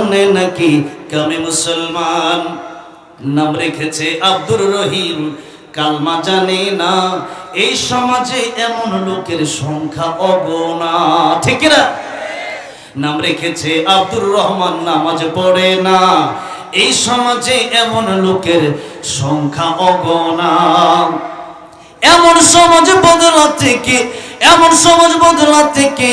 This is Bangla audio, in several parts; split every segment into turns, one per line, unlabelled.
মুসলমান নাকি কামে মুসলমান? নাম রেখেছে আব্দুর রহিম। কালমা জানে না, এই সমাজে এমন লোকের সংখ্যা অগণা। ঠিক না নাম রেখেছে আব্দুর রহমান, নামাজ পড়ে না। এই সমাজে এমন লোকের সংখ্যা অগণা। এমন সমাজ বদলা থেকে এমন সমাজ বদলা থেকে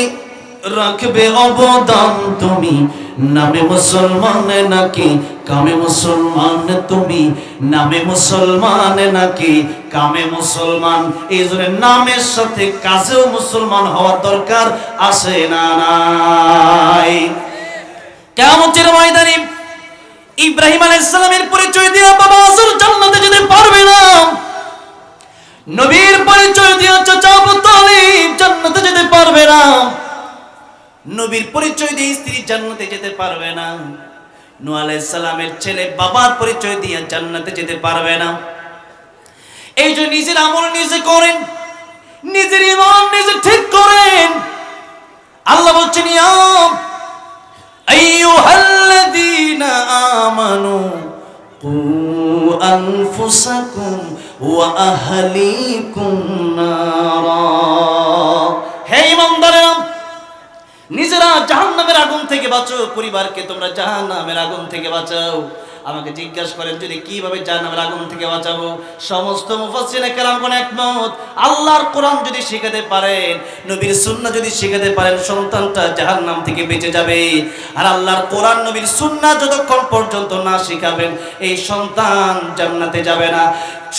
রাখবে অবদান তুমি। নামে মুসলমান নাকি, কামে মুসলমান তুমি। নামে মুসলমান নাকি, কামে মুসলমান। এই জন্য নামের সাথে কাজেও মুসলমান হওয়ার দরকার আছে না নাই। কেমন ময়দানে ইব্রাহিম আলাইসালামের পরিচয় দিয়ে বাবা আসল জান্নাতে যেতে পারবে না। নবীর পরিচয় দিয়ে চাচা আবু তালিব জান্নাতে যেতে পারবে না নবীর পরিচয় দিয়ে স্ত্রী জান্নাতে যেতে পারবে না। নূহ আলাইহিস সালামের ছেলে বাবার পরিচয় দিয়ে জান্নাতে যেতে পারবে না। এই যে নিজের আমল নিজে করেন, নিজের ইমান নিজে ঠিক করেন। আল্লাহ বলছেন, ইয়া আইয়ুহাল্লাযীনা আমানু কু আনফুসাকুম ওয়া আহলিকুম নিজেরা জাহান্নামের আগুন থেকে বাঁচো পরিবারকে তোমরা জাহান্নামের আগুন থেকে বাঁচাও। আমাকে জিজ্ঞাসা করেন যদি কীভাবে জাহান্নামের আগুন থেকে বাঁচাবো? সমস্ত মুফাসসিরে কেরাম কোন একমত। আল্লাহর কোরআন যদি শিখাতে পারেন, নবীর সুন্নাহ যদি শিখাতে পারেন, সন্তানটা জাহান্নাম থেকে বেঁচে যাবে। আর আল্লাহর কোরআন, নবীর সুন্নাহ যতক্ষণ পর্যন্ত না শিখাবেন, এই সন্তান জান্নাতে যাবে না।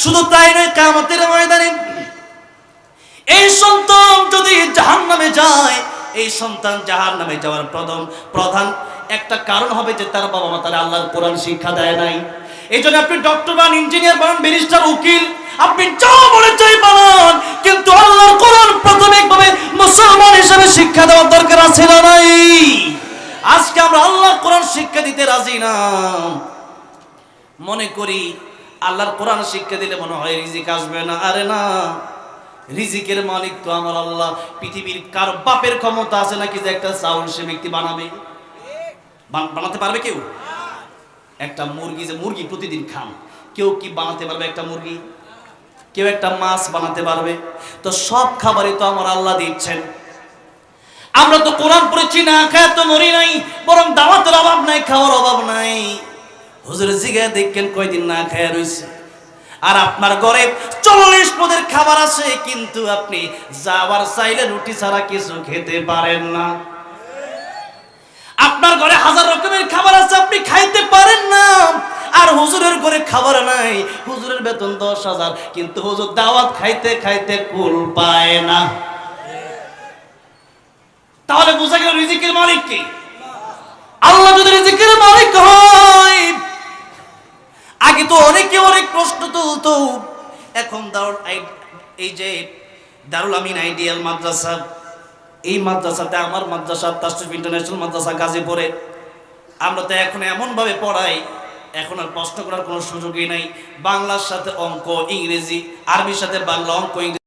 শুধু তাই নয়, কিয়ামতের ময়দানে এই সন্তান যদি জাহান্নামে যায় এই সন্তান জাহান নামে যাওয়ার প্রথম, প্রধান একটা কারণ হবে যে তার বাবা মা তারা আল্লাহর কোরআন শিক্ষা দেয় নাই। এই জন্য আপনি ডক্টর বান ইঞ্জিনিয়ার বান ব্যারিস্টার উকিল, আপনি যা বলে চাই বানান, কিন্তু আল্লাহর কোরআন প্রাথমিকভাবে মুসলমান হিসেবে শিক্ষা দেওয়ার দরকার আছে না নাই? আজকে আমরা আল্লাহর কোরআন শিক্ষা দিতে রাজি না। মনে করি আল্লাহর কোরআন শিক্ষা দিলে মনে হয় রিজিক আসবে না, আরে না। রিজিকের মালিক তো আমার আল্লাহ। পৃথিবীর কার বাপের ক্ষমতা আছে নাকি যে একটা চাউল সে ব্যক্তি বানাবে? বানাতে পারবে কেউ? একটা মুরগি যে মুরগি প্রতিদিন খান। কেউ কি বানাতে পারবে একটা মুরগি? কেউ একটা মাছ বানাতে পারবে? তো সব খাবারই তো আমার আল্লাহ দিচ্ছেন। আমরা তো কোরআন পড়েছি না খায় তো মরি নাই, বরং দাওয়াতের অভাব নাই, খাওয়ার অভাব নাই। হুজুর জিগায় দেখেন কয়দিন না খায় রইছে। আর আপনার ঘরে চল্লিশ পদের খাবার আছে, কিন্তু আপনি যাওয়ার চাইলে রুটি ছাড়া কিছু খেতে পারেন না। আপনার ঘরে হাজার রকমের খাবার আছে, আপনি খাইতে পারেন না। আর হুজুরের ঘরে খাবার নাই, হুজুরের বেতন দশ হাজার, কিন্তু হুজুর দাওয়াত খাইতে খাইতে কুল পায় না। তাহলে বোঝা গেল রিজিকের মালিক কি আল্লাহ যদি রিজিকের মালিক হয় আগে তো অনেকে অনেক প্রশ্ন তুলতো। এখন দারুল এই যে দারুল আমিন আইডিয়াল মাদ্রাসা, এই মাদ্রাসাতে আমার মাদ্রাসা, তাসরিফ ইন্টারন্যাশনাল মাদ্রাসা গাজীপুরে। আমরা তো এখন এমনভাবে পড়াই, এখন আর প্রশ্ন করার কোনো সুযোগই নাই। বাংলার সাথে অঙ্ক, ইংরেজি, আরবির সাথে বাংলা, অঙ্ক, ইংরেজি।